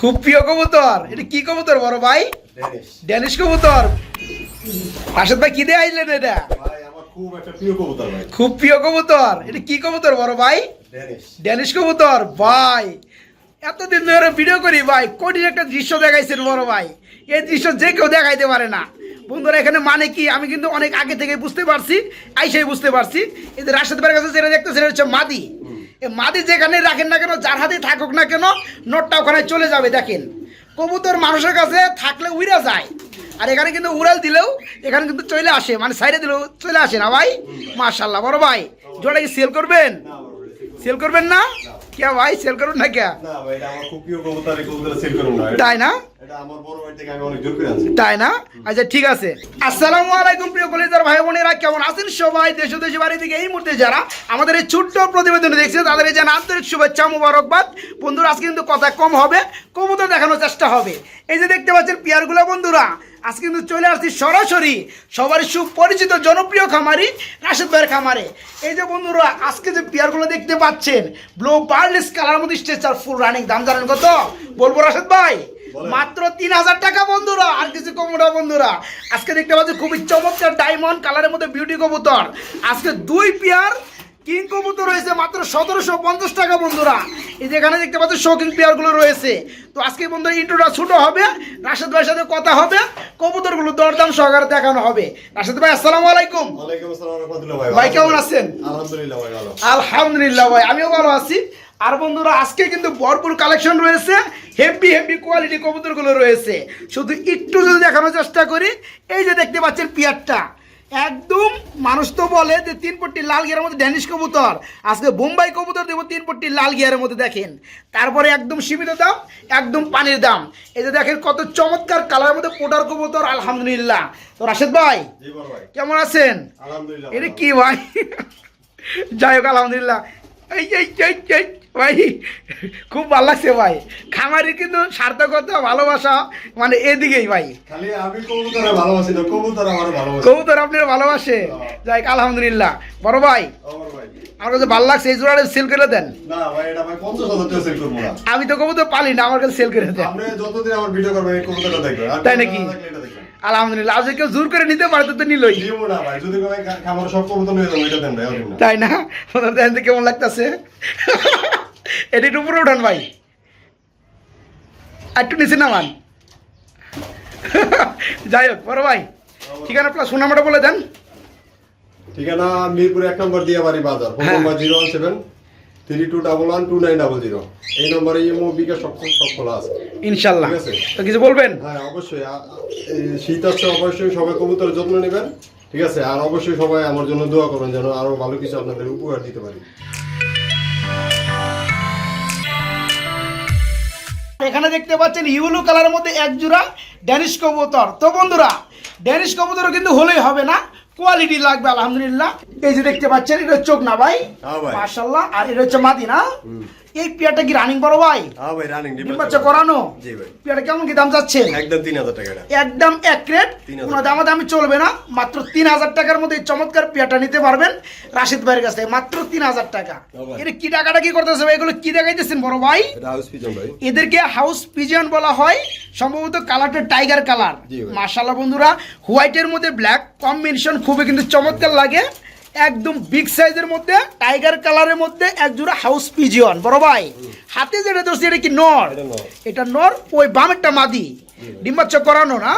খুব প্রিয় কবুতর। এটা কি কবুতর বড় ভাই? ড্যানিশ। কবুতর। রাশেদ ভাই কি দিয়ে আইলেন এটা? খুব প্রিয় কবুতর এটা কি কবুতর বড় ভাই? ড্যানিশ। কবুতর ভাই। এতদিন ধরে ভিডিও করি ভাই কঠিন একটা দৃশ্য দেখাইছেন বড় ভাই। এই দৃশ্য যে কেউ দেখাইতে পারে না। বন্ধুরা এখানে মানে কি? আমি কিন্তু অনেক আগে থেকে বুঝতে পারছি আইসাই বুঝতে পারছি। এই যে রাশেদ ভাইয়ের কাছে যেটা দেখতেছেন হচ্ছে মাদি। মাদি যেখানে রাখেন না কেন যার হাতে থাকুক না কেন নোটটা ওখানে চলে যাবে দেখেন। কবুতর মানুষের কাছে থাকলে উইরা যায়। আর এখানে কিন্তু উড়াল দিলেও এখানে কিন্তু চলে আসে মানে সাইডে দিলেও চলে আসে না ভাই? মার্শাল্লাহ বড় ভাই জোড়া কি সেল করবেন সেল করবেন না। কে ভাই সেল করুন না কে না ভাই এটা আমার খুব প্রিয় কবুতর এই কবুতর সেল করুন না। তাই না? এটা আমার বড় ভাই থেকে আমি অনেক জোর করে আনছি। তাই না? আচ্ছা ঠিক আছে। আসসালামু আলাইকুম প্রিয় কলেজার ভাই বোনেরা কেমন আছেন সবাই? দেশ ও দেশের বাড়ি থেকে এই মুহূর্তে যারা আমাদের এই ছোট্ট প্রতিবেদন দেখছে তাদের এই জানা আন্তরিক শুভেচ্ছা মুবারকবাদ। বন্ধুরা আজকে কিন্তু কথা কম হবে কবুতর দেখানোর চেষ্টা হবে। এই যে দেখতে পাচ্ছেন পিয়ারগুলো বন্ধুরা আজকে কিন্তু চলে আসছি সরাসরি সবারই সুপরিচিত জনপ্রিয় খামারি রাশেদ ভাইয়ের খামারে। এই যে বন্ধুরা আজকে যে পেয়ারগুলো দেখতে পাচ্ছেন ব্লু বার্লিস কালার মধ্যে স্ট্রেচার ফুল রানিং দাম জানেন কত? বলব রাশেদ ভাই মাত্র তিন হাজার টাকা বন্ধুরা আর কিছু কম না বন্ধুরা। আজকে দেখতে পাচ্ছি খুবই চমৎকার ডায়মন্ড কালারের মধ্যে বিউটি কবুতর। আজকে দুই পেয়ার কিং কবুতর রয়েছে মাত্র সতেরোশো পঞ্চাশ টাকা বন্ধুরা। এই যে এখানে দেখতে পাচ্ছি শৌকিং পেয়ারগুলো রয়েছে। তো আজকে বন্ধুরা ইন্ট্রোটা ছোটো হবে রাশেদ ভাইয়ের সাথে কথা হবে কবুতরগুলো দরদাম সহকারে দেখানো হবে। রাশেদ ভাই আসসালামু আলাইকুম। ভাই ভাই, কেমন আছেন? আলহামদুলিল্লাহ ভাই আমিও ভালো আছি। আর বন্ধুরা আজকে কিন্তু ভরপুর কালেকশন রয়েছে হেভি হেভি কোয়ালিটি কবুতরগুলো রয়েছে। শুধু একটু যদি দেখানোর চেষ্টা করি এই যে দেখতে পাচ্ছেন পিয়ারটা। একদম মানুষ তো বলে যে তিন পট্টি লাল গিয়ারের মধ্যে ড্যানিশ কবুতর। আজকে বোম্বাই কবুতর দেবো তিন পট্টি লাল গিয়ারের মধ্যে দেখেন। তারপরে একদম সীমিত দাম একদম পানির দাম। এই যে দেখেন কত চমৎকার কালারের মধ্যে পোটার কবুতর আলহামদুলিল্লাহ। তো রাশেদ ভাই কেমন আছেন? আলহামদুলিল্লাহ এটা। কি ভাই? যাই হোক আলহামদুলিল্লাহ। এই এই। ভাই খুব ভালো লাগছে ভাই। খামারি কিন্তু সার্থকতা ভালোবাসা মানে এদিকেই ভাই। কবুতরে আপনার ভালোবাসে। যাই আলহামদুলিল্লাহ। বড় ভাই আমার কাছে ভালো লাগছে এই জোড়াটা সেল করে দেন। না ভাই এটা ভাই 50000 টাকা সেল করব না। আমি তো কবুতর পালি না আমার কাছে সেল করে দেন। তাই নাকি? আলহামদুলিল্লাহ। আজ কেউ জোর করে নিতে পারে তো নিলই। তাই না? কেমন লাগতেছে? এটা একটু উপরে উঠান ভাই। একটু নিচে নামান। যাই হোক বড় ভাই ঠিকানা প্লাস নাম্বারটা বলে দেন। ঠিকানা মিরপুর এক নম্বর দিয়া বাড়ি বাজার ফোন হ্যাঁ। Number zero one seven three two double one two nine double zero. এই নম্বরে ইমো বিকাশ সব সব খোলা আছে। ইনশাল্লাহ। তো কিছু বলবেন? হ্যাঁ অবশ্যই। শীত আসছে অবশ্যই সবাই কবুতরের যত্ন নেবেন। ঠিক আছে? আর অবশ্যই সবাই আমার জন্য দোয়া করবেন যেন আরও ভালো কিছু আপনাদের উপহার দিতে পারি। এখানে দেখতে পাচ্ছেন ইউলু কালারের মধ্যে এক জোড়া ড্যানিশ কবুতর। তো বন্ধুরা ড্যানিশ কবুতরও কিন্তু হলেই হবে না কোয়ালিটি লাগবে আলহামদুলিল্লাহ। এই যে দেখতে পাচ্ছেন এটা চোখ না ভাই। হ্যাঁ ভাই। মার্শাল্লাহ আর এটা হচ্ছে মাদি না এই পেয়ারটা কি রানিং বড় ভাই? হ্যাঁ ভাই রানিং ডিম বাচ্চা করানো? জি ভাই। পেয়ারটা কেমন কি দাম যাচ্ছেন একদম তিন হাজার টাকা একদম এক রেট 3000 কোনো দামা দামি চলবে না। মাত্র তিন হাজার টাকার মধ্যে এই চমৎকার পেয়ারটা নিতে পারবেন রাশিদ ভাইয়ের কাছ মাত্র তিন হাজার টাকা। এটা কি টাকাটা কি করতেছে ভাই? এগুলো কি দেখাইতেছেন বড় ভাই? এটা হাউস পিজন ভাই। এদেরকে হাউস পিজিয়ন বলা হয়। সম্ভবত কালারটা টাইগার কালার। মার্শাল্লাহ বন্ধুরা হোয়াইটের মধ্যে ব্ল্যাক কম্বিনেশন খুবই কিন্তু চমৎকার লাগে। একদম বিগ সাইজের মধ্যে টাইগার কালারের মধ্যে এক জোড়া হাউস পিজিয়ন বড় ভাই। হাতে যেটা ধরছে এটা কি নর? এটা নর। ওই বামেরটা মাদি। ডিম্বাচ্ছ করানো না?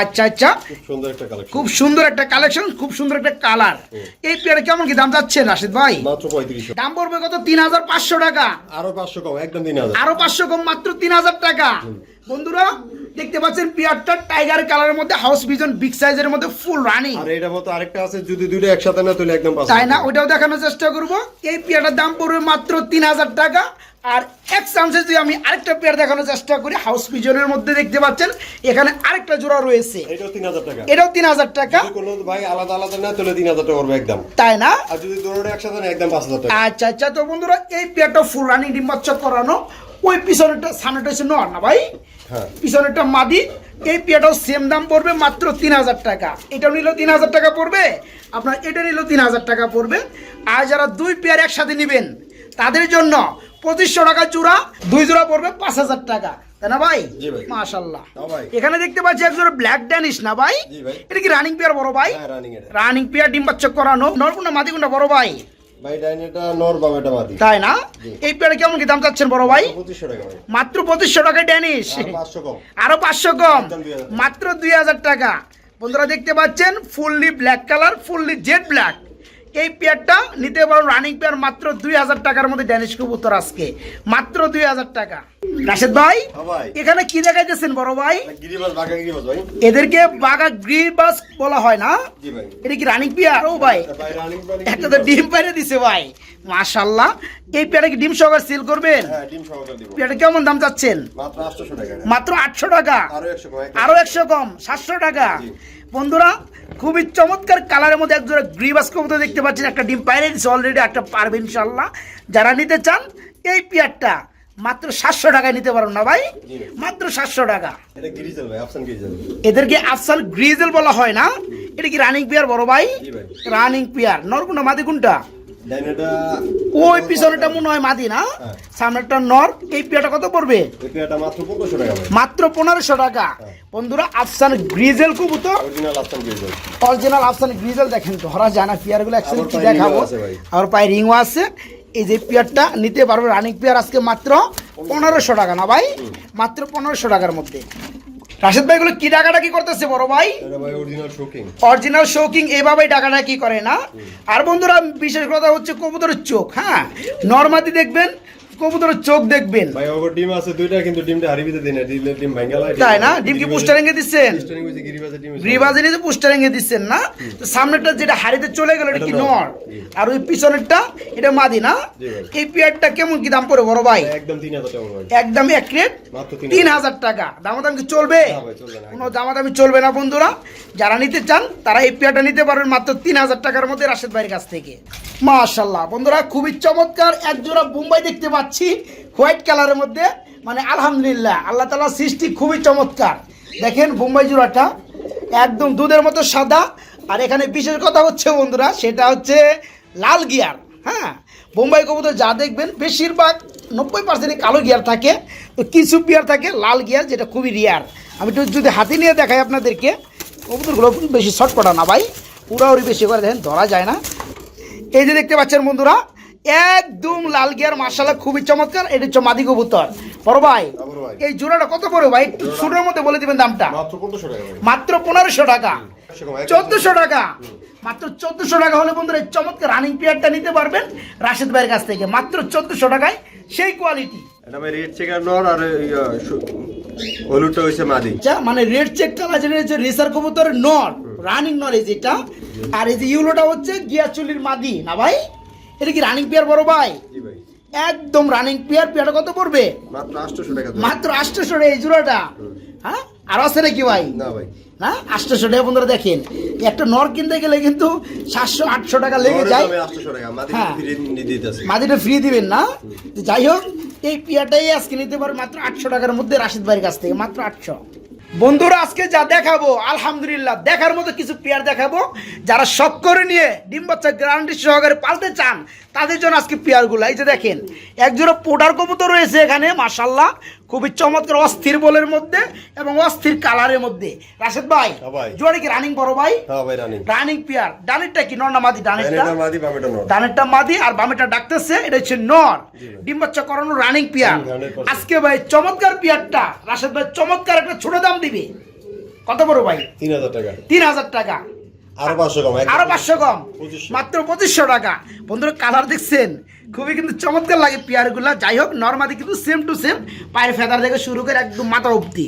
আচ্ছা আচ্ছা। খুব সুন্দর একটা কালেকশন খুব সুন্দর একটা কালেকশন খুব সুন্দর একটা কালার এই পেয়ারে কেমন কি দাম যাচ্ছে রাশিদ ভাই? দাম পড়বে কত? তিন হাজার পাঁচশো টাকা। আরও পাঁচশো কম একদম আরও পাঁচশো কম মাত্র তিন হাজার টাকা। বন্ধুরা দেখতে পাচ্ছেন পিয়ারটা টাইগার কালারের মধ্যে হাউস ভিজন বিগ সাইজের মধ্যে ফুল রানিং আর এটা মতো আরেকটা আছে যদি দুইটা একসাথে না তাহলে একদম পাঁচ তাই না? ওটাও দেখানোর চেষ্টা করব। এই পেয়ারটার দাম পড়বে মাত্র তিন হাজার টাকা। আর এক চান্সে যদি আমি আরেকটা পেয়ার দেখানোর চেষ্টা করি হাউস পিজনের মধ্যে দেখতে পাচ্ছেন এখানে আরেকটা জোড়া রয়েছে। এটাও তিন হাজার টাকা। এটাও তিন হাজার টাকা। ভাই আলাদা আলাদা না তাহলে তিন হাজার টাকা করবে একদম। তাই না? আর যদি দুটোটা একসাথে না একদম পাঁচ হাজার টাকা। আচ্ছা আচ্ছা তো বন্ধুরা এই পেয়ারটা ফুল রানিং ডিম্বাচ্ছ করানো। ওই পিছনেরটা সামনেটা হচ্ছে নর না ভাই? হ্যাঁ। পিছনেরটা মাদি এই পেয়ারটাও সেম দাম পড়বে মাত্র তিন হাজার টাকা। এটাও নিলেও তিন হাজার টাকা পড়বে আপনার এটা নিলেও তিন হাজার টাকা পড়বে। আর যারা দুই পেয়ার একসাথে নেবেন তাদের জন্য পঁচিশশো টাকা চূড়া দুই জোড়া পড়বে পাঁচ হাজার টাকা। তাই না ভাই। মাশাল্লাহ। এখানে দেখতে পাচ্ছি একজোড়া ব্ল্যাক ড্যানিশ না ভাই? এটা কি রানিং পেয়ার বড় ভাই? রানিং এটা রানিং পেয়ার ডিম বাচ্চা করানো। নরকুন্ডা মাদিকুন্ডা বড় ভাই? ভাই ডাইনেটা নর বাবাটা মাদি তাই না? এই পেয়ারে কেমন কি দাম চাচ্ছেন বড় ভাই? পঁচিশশো টাকা ভাই। মাত্র পঁচিশশো টাকায় ড্যানিশ। আর পাঁচশো কম। আরও 2000 মাত্র দুই হাজার টাকা। বন্ধুরা দেখতে পাচ্ছেন fully black colour fully jet black এই পেয়ারটা নিতে পারো রানিং পেয়ার মাত্র দুই হাজার টাকার মধ্যে ড্যানিশ কবুতর আজকে। মাত্র দুই হাজার টাকা। রাশেদ ভাই হ্যাঁ এখানে কি দেখাইতেছেন বড় ভাই? গিরিবাস বাঘা গিরিবাস ভাই। এদেরকে বাগা গ্রিবাস বলা হয় না? এটা কি রানিং পেয়ার ও ভাই একটা তো ডিম পাইরে দিছে ভাই। মাশাল্লাহ এই পেয়ারে কি ডিম সহকারে সিল করবেন? হ্যাঁ পেয়ারটা কেমন দাম চাচ্ছেন? মাত্র আটশো টাকা। আরও একশো কম সাতশো টাকা। বন্ধুরা খুবই চমৎকার কালারের মধ্যে একজোড়া গ্রিবাস কবুতর দেখতে পাচ্ছেন একটা ডিম দিচ্ছে অলরেডি একটা পারবে ইনশাল্লাহ যারা নিতে চান এই পেয়ারটা মাত্র সাতশো টাকায় নিতে পারো না ভাই মাত্র সাতশো টাকা। এদেরকে আফসান গ্রিজেল বলা হয় না এটা কি রানিং পিয়ার বড় ভাই? রানিং পিয়ার নরগুনা মাদি কোনটা? ওই পিছনেটা মনে হয় মাদি না? হ্যাঁ। সামনেটা নর এই পেয়ারটা কত পড়বে? মাত্র পনেরোশো টাকা হ্যাঁ। বন্ধুরা আফসান গ্রিজেল কবুতর। অরিজিনাল আফসান গিরিজেল। দেখেন ধরা যায় না পেয়ারগুলো একসাথে কি দেখাবো। আর পায়ে রিংও আছে। এই যে পেয়ারটা নিতে পারবে রানিং পেয়ার আজকে মাত্র পনেরোশো টাকা না ভাই? মাত্র পনেরোশো টাকার মধ্যে। রাশেদ ভাই গুলো কি টাকাটা কি করতেছে বড় ভাই? অরিজিনাল শোকিং এভাবে টাকাটা কি করে না। আর বন্ধুরা বিশেষ কথা হচ্ছে কবুতরের চোখ হ্যাঁ? নর্মাদি দেখবেন কবুতরের চোখ দেখবেন। ভাই ওগো ডিম আছে দুইটা কিন্তু ডিমটা হারিবিতে দিনে দিলে ডিম ভাঙ্গালা তাই না? ডিম কি দিচ্ছেন? গ্রিবাজে নিয়ে দিচ্ছেন না? তো সামনেরটা যেটা হাড়িতে চলে গেল এটা কি নর। আর ওই পিছনেরটা এটা মাদি না? এই পেয়ারটা কেমন কি দাম পড়ে বড় ভাই? একদম তিন হাজার টাকা ভাই। একদম এক রেট মাত্র তিন তিন হাজার। টাকা। দামাদাম কি চলবে? না ভাই, চলবে না। কোনো দামাদামি চলবে না বন্ধুরা। যারা নিতে চান তারা এই পেয়ারটা নিতে পারবেন মাত্র তিন হাজার টাকার মধ্যে রাশেদ ভাইয়ের কাছ থেকে। মাশাল্লাহ বন্ধুরা খুবই চমৎকার। এক জোড়া বোম্বাই দেখতে পাচ্ছি হোয়াইট কালারের মধ্যে। মানে আলহামদুলিল্লাহ, আল্লাহ তালা সৃষ্টি খুবই চমৎকার। দেখেন বোম্বাই জোড়াটা, একদম দুধের মতো সাদা। আর এখানে বিশেষ কথা হচ্ছে বন্ধুরা, সেটা হচ্ছে লাল গিয়ার। হ্যাঁ বোম্বাই কবুতর যা দেখবেন, বেশিরভাগ নব্বই পার্সেন্ট কালো গিয়ার থাকে। তো কিছু গিয়ার থাকে, লাল গিয়ার, যেটা খুবই রিয়ার আমি একটু যদি হাতে নিয়ে দেখাই আপনাদেরকে, কবুতরগুলো বেশি শর্ট পড়া না ভাই উড়াউড়ি বেশি করে দেখেন, ধরা যায় না। এই যে দেখতে পাচ্ছেন বন্ধুরা একদম লাল গিয়ার মার্শাল্লাহ খুবই চমৎকার। এটা হচ্ছে মাদি কবুতর। বড় ভাই হ্যাঁ। এই জোড়াটা কত পড়বে ভাই? একটু ছোটোর মধ্যে বলে দিবেন দামটা। মাত্র পনেরোশো টাকা চোদ্দশো টাকা। মাত্র চোদ্দশো টাকা হলে বন্ধুরা এই চমৎকার রানিং পেয়ারটা নিতে পারবেন রাশেদ ভাইয়ের কাছ থেকে। মাত্র চোদ্দশো টাকায় সেই কোয়ালিটি এটা ভাই রেড চেকার নর আর হলুদটা হইছে মাদি। মানে রেড চেক কালার যেটা হচ্ছে রেসার কবুতরের নর রানিং নর এই যেটা। আর এই যে ইউলোটা হচ্ছে গিয়াচুলির মাদি না ভাই? এটা কি রানিং পেয়ার বড় ভাই? একদম রানিং পেয়ার পেয়ারটা কত পড়বে? মাত্র আটশোশো টাকা দাম। মাত্র আটশোশো এই জোড়াটা? হ্যাঁ? আর আছে নাকি ভাই? না ভাই। না? আটশোশো টাকা বন্ধুরা দেখেন একটা নর কিনতে গেলে কিন্তু সাতশো আটশো টাকা লেগে যায়। দামে 800 টাকা মাদি হ্যাঁ। মাদিটা ফ্রি দিবেন না? যাই হোক এই পিয়াটাই আজকে নিতে পারে মাত্র আটশো টাকার মধ্যে রাশিদ ভাইয়ের কাছ থেকে মাত্র আটশো। বন্ধুরা, আজকে যা দেখাবো, আলহামদুলিল্লাহ, দেখার মতো কিছু পেয়ার দেখাবো, যারা শখ করে নিয়ে ডিম বাচ্চা গ্যারান্টি সহকারে পালতে চান, তাদের জন্য আজকে পেয়ারগুলো এই যে দেখেন, একজোড়া পোডার কবুতর রয়েছে এখানে মাসাল্লাহ খুবই চমৎকার অস্থির বলের মধ্যে এবং অস্থির কালারের মধ্যে। রাশেদ ভাই হ্যাঁ। জোয়ারি কি রানিং বড় ভাই? হ্যাঁ রানিং রানিং পেয়ার ডানেরটা কি? নর না মাদি? ডানেরটা? ডানেরটা মাদি আর বামেটা ডাকতেছে এটা হচ্ছে নর। ডিম বাচ্চা করানো রানিং পিয়ার আজকে ভাই চমৎকার পিয়ারটা রাশেদ ভাই চমৎকার একটা ছোট দাম দিবে। কত বড় ভাই? তিন হাজার টাকা। তিন হাজার টাকা। আরও পাঁচশো কম আরও পাঁচশো কম। মাত্র পঁচিশশো টাকা। বন্ধুরা কালার দেখছেন? খুবই কিন্তু চমৎকার লাগে পেয়ারগুলা যাই হোক নর্মাদি কিন্তু সেম টু সেম পায়ের ফেদার থেকে শুরু করে একদম মাথা অবধি।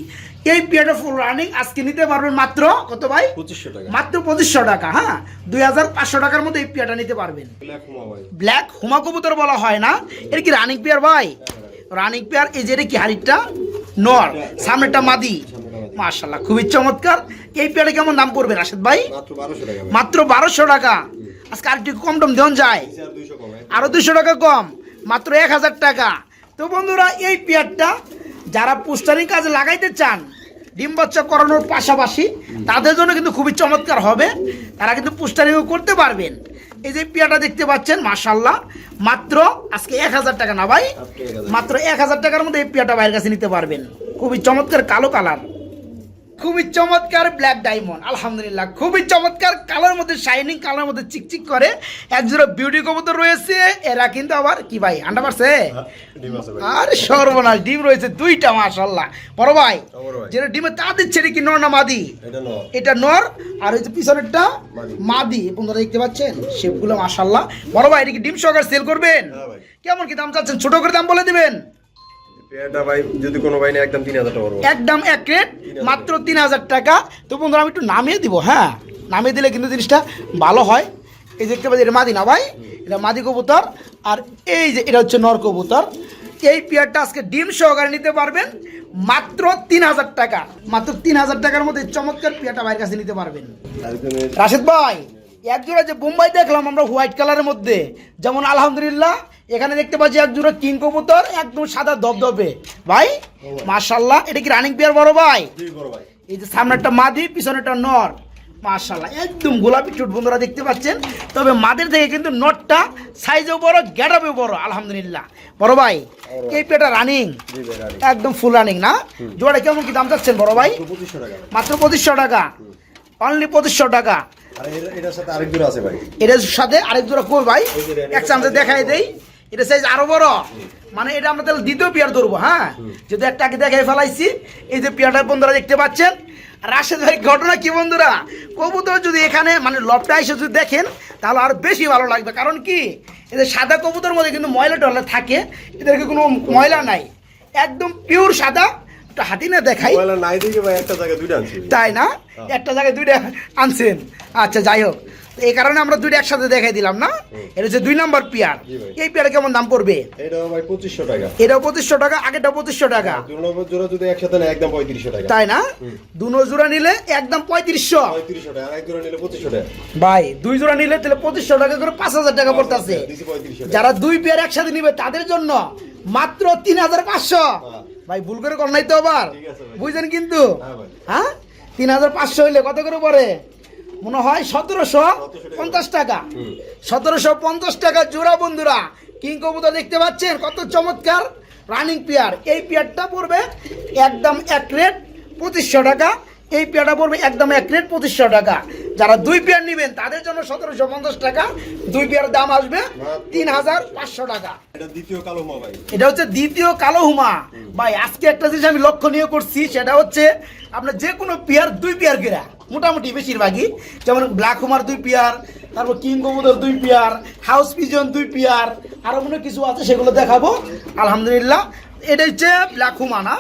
এই পিয়ারটা ফুল রানিং আজকে নিতে পারবেন মাত্র কত ভাই? পঁচিশশো টাকা। মাত্র পঁচিশশো টাকা হ্যাঁ? দুই হাজার পাঁচশো টাকার মধ্যে এই পিয়ারটা নিতে পারবেন। ব্ল্যাক হুমা কবুতর বলা হয় না। এটা কি রানিং পেয়ার ভাই? রানিং পেয়ার এই যে কি হাড়িটা? নর। সামনেটা মাদি। মাশাল্লাহ খুবই চমৎকার। এই পেয়ারে কেমন দাম পড়বে রাশেদ ভাই? মাত্র বারোশো টাকা আজকে আর একটু কম টম দেওয়া যায়। নিচে আর দুইশো কম এক- আরও দুশো টাকা কম মাত্র এক হাজার টাকা। তো বন্ধুরা এই পেয়ারটা যারা পোস্টারিং কাজে লাগাইতে চান ডিম বাচ্চা করানোর পাশাপাশি তাদের জন্য কিন্তু খুবই চমৎকার হবে। তারা কিন্তু পোস্টারিংও করতে পারবেন। এই যে পিয়াটা দেখতে পাচ্ছেন মাশাল্লাহ মাত্র আজকে এক হাজার টাকা না ভাই? মাত্র এক হাজার টাকার মধ্যে এই পিয়াটা ভাইয়ের কাছে নিতে পারবেন। খুবই চমৎকার কালো কালার। খুবই চমৎকার ব্ল্যাক ডায়মন্ড আলহামদুলিল্লাহ খুবই চমৎকার কালার মধ্যে শাইনিং কালার মধ্যে চিকচিক করে একজোড়া বিউটি কবুতর রয়েছে। এরা কিন্তু আবার কি ভাই আন্ডা পারছে ভাই। আর সর্বনাশ ডিম রয়েছে দুইটা মাশাল্লাহ বড় ভাই। যেটা ডিমে তা দিচ্ছে এটা কি নর না মাদি? এটা নর। আর ওই যে পিছনেরটা মাদি। মাদি। বন্ধুরা দেখতে পাচ্ছেন শেপগুলো মাশাল্লাহ বড় ভাই এটা কি ডিম সহকারে সেল করবেন? হ্যাঁ কেমন কি দাম চাচ্ছেন? ছোট করে দাম বলে দিবেন? পেয়ারটা ভাই যদি কোনো ভাই একদম তিন হাজার টাকা একদম এক রেট মাত্র তিন হাজার টাকা। তো বন্ধুরা আমি একটু নামিয়ে দিব হ্যাঁ? নামিয়ে দিলে কিন্তু জিনিসটা ভালো হয়। এই দেখতে পাচ্ছি এটা মাদি না ভাই এটা মাদি কবুতর। আর এই যে এটা হচ্ছে নর কবুতর। এই পেয়ারটা আজকে ডিম সহকারে নিতে পারবেন মাত্র তিন হাজার টাকা। মাত্র তিন হাজার টাকার মধ্যে চমৎকার পেয়ারটা ভাইয়ের কাছে নিতে পারবেন। রাশেদ ভাই একজোড়া যে বোম্বাই দেখলাম আমরা হোয়াইট কালারের মধ্যে যেমন আলহামদুলিল্লাহ এখানে দেখতে পাচ্ছি একজোড়া কিং কবুতর একদম সাদা দবদবে ভাই মার্শাল্লাহ এটা কি রানিং পেয়ার বড় ভাই? এই যে সামনেরটা মাদি পিছনেরটা নর। মার্শাল্লাহ একদম গোলাপি চুট বন্ধুরা দেখতে পাচ্ছেন। তবে মাদের থেকে কিন্তু নটটা সাইজেও বড় গ্যাডাপেও বড় আলহামদুলিল্লাহ। বড় ভাই এই পেটা রানিং একদম ফুল রানিং না? জোড়া কেমন কি দাম চাচ্ছেন বড় ভাই? মাত্র পঁচিশশো টাকা। অনলি পঁচিশশো টাকা। এটার সাথে আরেক জোড়া আছে ভাই। এটার সাথে আরেক জোড়া কই ভাই। এই যে রেড, এক চামচে দেখাই দেই। এটা সাইজ আরও বড়। মানে এটা আমরা তাহলে দ্বিতীয় পেয়ার ধরবো হ্যাঁ? যেহেতু একটা আগে দেখাই ফেলাইছি এই যে পেয়ারটা বন্ধুরা দেখতে পাচ্ছেন। রাশেদ ভাই ঘটনা কি বন্ধুরা? কবুতর যদি এখানে মানে লবটা এসে যদি দেখেন তাহলে আরও বেশি ভালো লাগবে। কারণ কি? এদের সাদা কবুতর মধ্যে কিন্তু ময়লা টয়লা থাকে। এদেরকে কোনো ময়লা নাই। একদম পিওর সাদা। একটু হাতি না দেখাই। নাই দেখে ভাই একটা জায়গায় দুইটা আনছি। তাই না? একটা জায়গায় দুইটা আনছেন। আচ্ছা যাই হোক। এই কারণে আমরা দুইটা একসাথে দেখাই দিলাম না? এটা হচ্ছে দুই নম্বর পেয়ার। এই পেয়ারে কেমন দাম পড়বে? এটাও ভাই পঁচিশশো টাকা। এটাও পঁচিশশো টাকা আগেটা পঁচিশশো টাকা। দুই নম্বর জোড়া যদি একসাথে নেয় একদম পঁয়ত্রিশশো টাকা। তাই না? দুনো জোড়া নিলে একদম পঁয়ত্রিশশো। পঁয়ত্রিশশো টাকা এক জোড়া নিলে পঁচিশশো টাকা। ভাই দুই জোড়া নিলে তাহলে পঁচিশশো টাকা করে পাঁচ হাজার টাকা পড়তেছে। যারা দুই পেয়ার একসাথে নিবে তাদের জন্য মাত্র তিন হাজার পাঁচশো। হ্যাঁ। ভাই ভুল করে কর নাই তো আবার। বুঝছেন কিন্তু? হ্যাঁ হ্যাঁ? তিন হাজার পাঁচশো হইলে কত করে পরে মনে হয় সতেরোশো পঞ্চাশ টাকা। সতেরোশো পঞ্চাশ টাকা জোড়া বন্ধুরা। কিং কবুতর দেখতে পাচ্ছেন? কত চমৎকার। Running pair. এই পেয়ারটা পড়বে একদম এক রেট পঁচিশশো টাকা। এই পেয়ারটা পড়বে একদম এক রেট পঁচিশশো টাকা। যারা দুই পেয়ার নেবেন তাদের জন্য সতেরোশো পঞ্চাশ টাকা। দুই পেয়ার দাম আসবে তিন হাজার পাঁচশো টাকা। এটা দ্বিতীয় কালো মা ভাই। এটা হচ্ছে দ্বিতীয় কালো হুমা। ভাই আজকে একটা জিনিস আমি লক্ষণীয় করছি সেটা হচ্ছে আপনার যে কোনো পেয়ার দুই পেয়ার কেরা মোটামুটি বেশিরভাগই। যেমন ব্ল্যাক হুমার দুই পেয়ার তারপর কিং কবুতর দুই পেয়ার হাউস পিজন দুই পেয়ার আরও মনে কিছু আছে সেগুলো দেখাবো। আলহামদুলিল্লাহ এটা হচ্ছে ব্ল্যাক হুমা না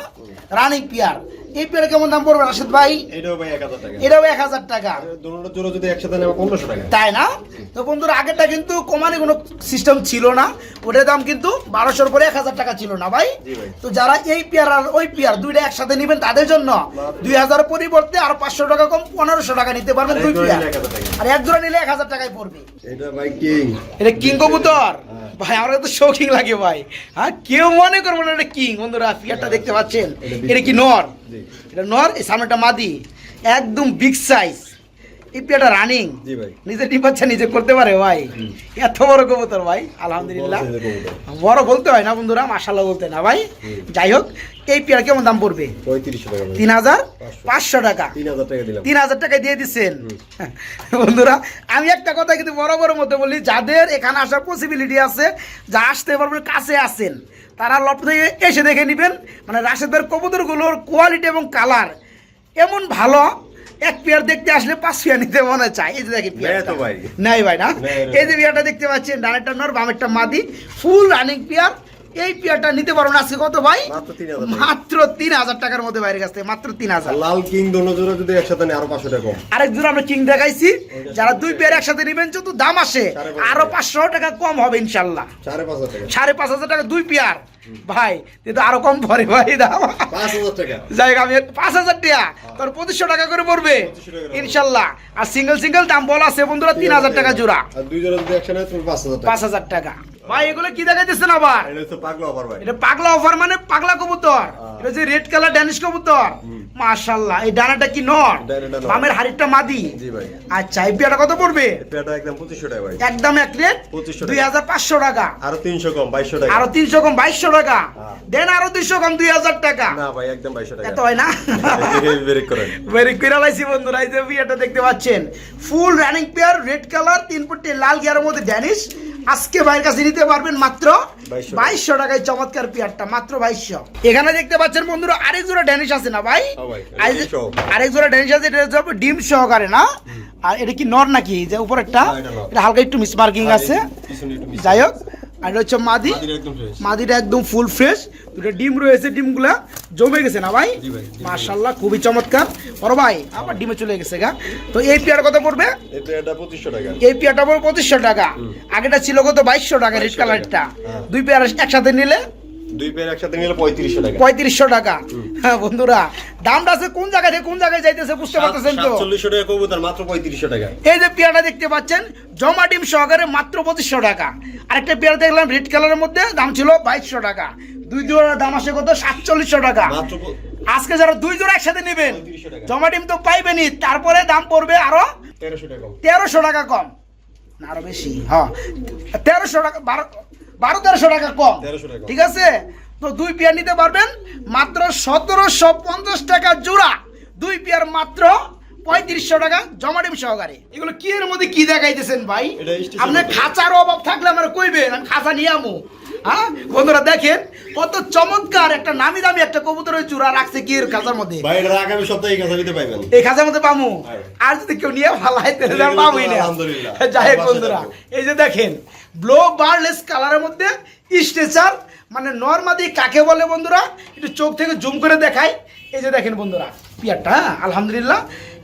রানিং পেয়ার এই পেয়ারে কেমন দাম পড়বে রাশেদ ভাই? এটাও ভাই এক হাজার টাকা। এটাও এক হাজার টাকা। দুটো জোড়া যদি একসাথে নেয় পনেরোশো টাকা। তাই না? তো বন্ধুরা আগেরটা কিন্তু কমানি কোনো সিস্টেম ছিল না। ওটার দাম কিন্তু বারোশোর পরে এক হাজার টাকা ছিল না ভাই। তো যারা এই পেয়ার আর ওই পেয়ার দুইটা একসাথে নেবেন তাদের জন্য দুই হাজার পরিবর্তে আর পাঁচশো টাকা কম পনেরোশো টাকা নিতে পারবেন দুই পেয়ার। 1000। আর এক জোড়া নিলে এক হাজার টাকায় পড়বে। এটা ভাই কিং এটা কিং কবুতর? ভাই আমরা তো শৌখিন লাগে ভাই। হ্যাঁ কেউ মনে করব না এটা কিং বন্ধুরা পেয়ারটা দেখতে পাচ্ছেন? এটা কি নর। এটা নর এই সামনেটা মাদি। একদম বিগ সাইজ এই রানিং নিজে বাচ্চা নিজে করতে পারে ভাই। এত বড় কবুতর ভাই আলহামদুলিল্লাহ। বড় বলতে হয় না বন্ধুরা মাসাল্লাহ বলতে না ভাই। যাই হোক এই পেয়ার কেমন দাম পড়বে? তিন হাজার পাঁচশো। টাকা। তিন হাজার টাকা দিলাম। তিন হাজার টাকা দিয়ে দিচ্ছেন। বন্ধুরা আমি একটা কথা কিন্তু বড় বড় মতো বলি যাদের এখানে আসার পসিবিলিটি আছে যা আসতে পারবেন কাছে আসেন তারা লপ থেকে এসে দেখে নেবেন। মানে রাশেদের কবুতরগুলোর কোয়ালিটি এবং কালার এমন ভালো এক পেয়ার দেখতে আসলে পাঁচ পেয়ার নিতে মনে চায়। এই যে দেখেন ভাই। নাই ভাই না? এই যে পেয়ারটা দেখতে পাচ্ছেন ডানেরটা নর বামেরটা মাদি ফুল রানিং পেয়ার। এই পেয়ারটা নিতে পারবেন আজকে কত ভাই? মাত্র 3,000 টাকা। মাত্র তিন হাজার টাকার মধ্যে বাইরের কাছ থেকে মাত্র তিন হাজার। লাল কিং দোনো জোড়া যদি একসাথে নেয় আরও পাঁচশো টাকা আরেক জোড়া আমরা কিং দেখাইছি। যারা দুই পেয়ার একসাথে নেবেন যত দাম আসে আরও পাঁচশো টাকা কম হবে ইনশাল্লাহ। সাড়ে পাঁচ হাজার টাকা। সাড়ে পাঁচ হাজার টাকা দুই পেয়ার। ভাই কিন্তু আরও কম পড়ে ভাই দাম যাই আমি পাঁচ হাজার টাকা তোর পঁচিশশো টাকা করে পড়বে 2500 টাকা করে। ইনশাল্লাহ। আর সিঙ্গেল সিঙ্গেল দাম বলা আছে বন্ধুরা তিন হাজার টাকা জোড়া। দুই পাঁচ হাজার টাকা। ভাই এগুলো কি দেখাইতেছেন আবার? এটা হচ্ছে পাগলা অফার ভাই। এটা পাগলা অফার মানে পাগলা কবুতর। এটা হচ্ছে রেড কালার ড্যানিশ কবুতর। মাশাল্লাহ এই ডানাটা কি নর। বামের হাড়িটা মাদি? জি ভাই। আচ্ছা এই কত পড়বে? একদম পঁচিশশো টাকা ভাই। একদম এক রেট 2500 দুই হাজার পাঁচশো টাকা। আরও তিনশো কম বাইশশো টাকা। আরও তিনশো কম বাইশশো টাকা। হ্যাঁ। দেন আরও দুইশো কম দুই হাজার টাকা। না ভাই একদম বাইশশো টাকা। এত হয় না? ব্রেক করেন। ভেরি কুইরালাইছি বন্ধুরা এই যে বিয়েটা দেখতে পাচ্ছেন। Full running pair red colour তিন ফুটে লাল গিয়ারের মধ্যে ড্যানিশ আজকে ভাইয়ের কাছে নিতে পারবেন মাত্র বাইশশো টাকায় চমৎকার পিয়ারটা মাত্র বাইশশো। এখানে দেখতে পাচ্ছেন বন্ধুরা আরেক জোড়া ড্যানিশ আছে না ভাই? হ্যাঁ। আরেক জোড়া ড্যানিশ আছে এটা ডিম সহকারে না? আর এটা কি নর নাকি? যে উপরেরটা একটা এটা হালকা একটু মিসমার্কিং আছে। একটু miss। যাই হোক আর হচ্ছে মাদি। মাদিটা একদম ফুল ফ্রেশ দুটো ডিম রয়েছে ডিমগুলা জমে গেছে না ভাই? মার্শাল্লাহ মাশাল্লাহ খুবই চমৎকার। বড় ভাই আবার ডিমে চলে গেছে গা। তো এই পেয়ার কত পড়বে? এই পেয়ারটা পঁচিশশো টাকা। এই পেয়ারটা পড়বে পঁচিশশো টাকা। আগেটা ছিল কত? বাইশশো টাকা রেড কালারটা। হ্যাঁ। দুই পেয়ার একসাথে নিলে? দুই পেয়ার একসাথে নিলে পঁয়ত্রিশশো টাকা। পঁয়ত্রিশশো টাকা। হ্যাঁ বন্ধুরা দামটা আছে কোন জায়গায় থেকে কোন জায়গায় যাইতেছে বুঝতে পারতেছেন তো? সাতচল্লিশশো টাকা কবুতর মাত্র পঁয়ত্রিশশো টাকা। এই যে পেয়ারটা দেখতে পাচ্ছেন জমা ডিম সহকারে মাত্র পঁচিশশো টাকা। আরেকটা পেয়ার দেখলাম রেড কালারের মধ্যে দাম ছিল বাইশশো টাকা। দুই জোড়ার দাম আসে কত? সাতচল্লিশশো টাকা। আজকে যারা দুই জোড়া একসাথে নেবেন জমা ডিম তো পাইবেনই তারপরে দাম পড়বে আরও তেরোশো টাকা। তেরোশো টাকা কম। না আরও বেশি হ্যাঁ। তেরোশো টাকা বারো বারো তেরোশো টাকা কম। ঠিক আছে? তো দুই পেয়ার নিতে পারবেন মাত্র সতেরোশো পঞ্চাশ টাকা জোড়া। দুই পেয়ার মাত্র পঁয়ত্রিশশো টাকা জমা ডিম সহকারে। এগুলো কি এর মধ্যে কি দেখাইতেছেন ভাই? আপনার আপনি খাঁচার অভাব থাকলে আমার কইবেন আমি খাঁচা নিয়ে আমু। হ্যাঁ? বন্ধুরা দেখেন কত চমৎকার একটা নামি দামি একটা কবুতরের চূড়া রাখছে কি এর খাঁচার মধ্যে। ভাই এটা আগামী সপ্তাহে কাছে দিতে পাইবেন। এই খাঁচার মধ্যে পামু। আর যদি কেউ নিয়ে ভালাই তাহলে আর পাবই না। আলহামদুলিল্লাহ। যাই হোক বন্ধুরা এই যে দেখেন ব্লো বারলেস কালারের মধ্যে স্ট্রেচার মানে নর্মাদি কাকে বলে বন্ধুরা? একটু চোখ থেকে জুম করে দেখাই। এই যে দেখেন বন্ধুরা পিয়ারটা আলহামদুলিল্লাহ।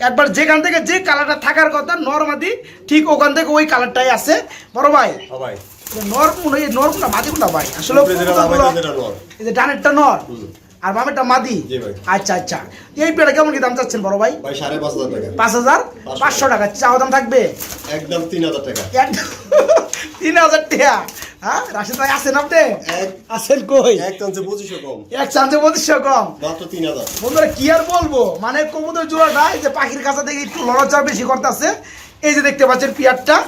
একবার যেখান থেকে যে কালারটা থাকার কথা নর্মাদি ঠিক ওখান থেকে ওই কালারটাই আছে। বড় ভাই ভাই। নর মাদি কোনটা ভাই? আসলে উপরে যেটা লাভ কবুতরগুলো- যেটা নর। এই যে ডানেরটা নর আর বামেরটা মাদি। আচ্ছা আচ্ছা। এই পেয়ারটা কেমন কি দাম চাচ্ছেন বড় ভাই? ভাই পাঁচ হাজার টাকা। পাঁচ হাজার? পাঁচশো টাকা। চাওয়া দাম থাকবে? একদম তিন হাজার টাকা। তিন হাজার টাকা। হ্যাঁ? রাশিদ ভাই আছেন আপনি? আছেন কই? এক চান্সে পঁচিশশো কম। এক চান্সে পঁচিশশো কম। মাত্র তিন হাজার। বন্ধুরা কি আর বলব? মানে কবুতর জোড়াটা এই যে পাখির কাছে থেকে একটু লড়াচড়া বেশি করতেছে। এই যে দেখতে পাচ্ছেন পিয়ারটা।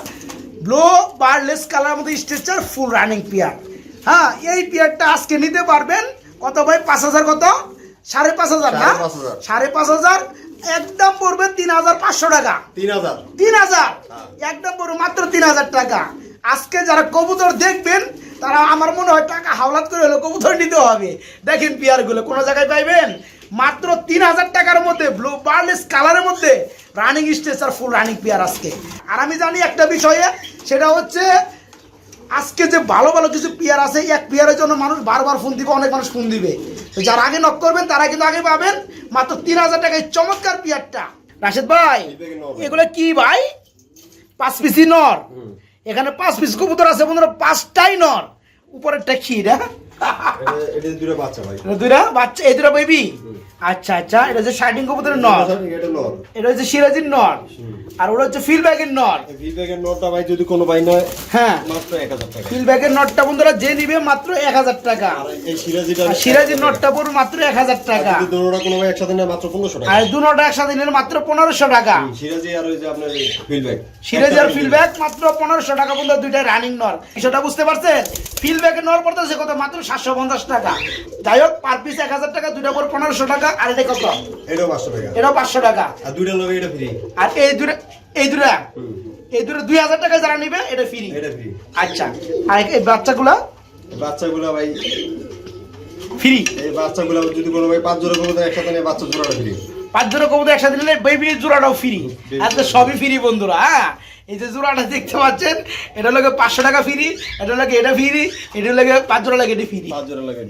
ব্লো বারলেস কালার মধ্যে স্ট্রেচার ফুল রানিং পিয়ার হ্যাঁ এই পিয়ারটা আজকে নিতে পারবেন। কত ভাই? পাঁচ হাজার কত? সাড়ে পাঁচ হাজার না? সাড়ে পাঁচ হাজার। একদম পড়বে তিন হাজার পাঁচশো টাকা। তিন হাজার। তিন হাজার? হ্যাঁ। একদম পড়বে মাত্র তিন হাজার টাকা। আজকে যারা কবুতর দেখবেন তারা আমার মনে হয় টাকা হাওলাত করে হলো কবুতর নিতে হবে। দেখেন পিয়ারগুলো কোনো জায়গায় পাইবেন? মাত্র তিন হাজার টাকার মধ্যে ব্লু বার্লেস কালারের মধ্যে রানিং স্টেচার ফুল রানিং পেয়ার আজকে। আর আমি জানি একটা বিষয়ে সেটা হচ্ছে আজকে যে ভালো ভালো কিছু পেয়ার আছে এক পেয়ারের জন্য মানুষ বারবার ফোন দিবে অনেক মানুষ ফোন দিবে। তো যারা আগে নক করবেন তারা কিন্তু আগে পাবেন মাত্র তিন হাজার টাকায় চমৎকার পেয়ারটা রাশেদ ভাই এগুলো কি ভাই? পাঁচ পিসি নর। এখানে পাঁচ পিস কবুতর আছে বন্ধুরা পাঁচটাই নর। উপরেরটা ক্ষীর হ্যাঁ? এটা- দুটো বাচ্চা ভাই। দুইটা বাচ্চা এই দুটা বেবি আচ্ছা আচ্ছা এটা হচ্ছে শাইটিং কবুতরের নর। এটা হচ্ছে সিরাজির নর। আর ওটা হচ্ছে ফিল ব্যাগের নর। বিবেকের নটটা ভাই যদি কোনো ভাই নয় হ্যাঁ। মাত্র টাকা। ফিল ব্যাগের নটটা বন্ধুরা যে নিবে মাত্র টাকা। আর এই সিরাজিটা সিরাজির পড়বে মাত্র এক হাজার টাকা। যদি দুটোটা কোনো ভাই একসাথে নেয় মাত্র পনেরোশো টাকা। আর দু নটা একসাথে নিলে মাত্র টাকা। সিরাজি আর ওই যে আপনার ফিডব্যাক সিরাজ আর ফিলব্যাক মাত্র পনেরোশো টাকা পর্যন্ত দুইটা রানিং নর। সেটা বুঝতে পারছেন? ফিলব্যাকের নর পড়তেছে কত? মাত্র সাতশো পঞ্চাশ টাকা। যাই হোক পার পিস এক হাজার টাকা দুইটা পর পনেরোশো টাকা। আর এটা কত? এটাও পাঁচশো টাকা। এটাও পাঁচশো টাকা। আর দুইটা লোক এটা ফ্রি আর এই দুটো এই দুটা এই দুটো দুই হাজার টাকা যারা নিবে এটা ফ্রি এটা ফ্রি আচ্ছা। আর এই বাচ্চাগুলো? বাচ্চাগুলা ভাই ফ্রি এই বাচ্চাগুলা যদি কোনো ভাই পাঁচ জোড়া কোনো একসাথে নেয় বাচ্চা জোড়াটা ফ্রি পাঁচ জোড়া কবুতর একসাথে নিলে বেবি জোড়াটাও ফ্রি তো সবই ফ্রি বন্ধুরা হ্যাঁ? এই যে জোড়াটা দেখতে পাচ্ছেন এটা লাগে পাঁচশো টাকা ফ্রি এটা লাগে এটা ফ্রি এটা লাগে পাঁচ জোড়া লাগে এটা ফ্রি পাঁচ জোড়া লাগে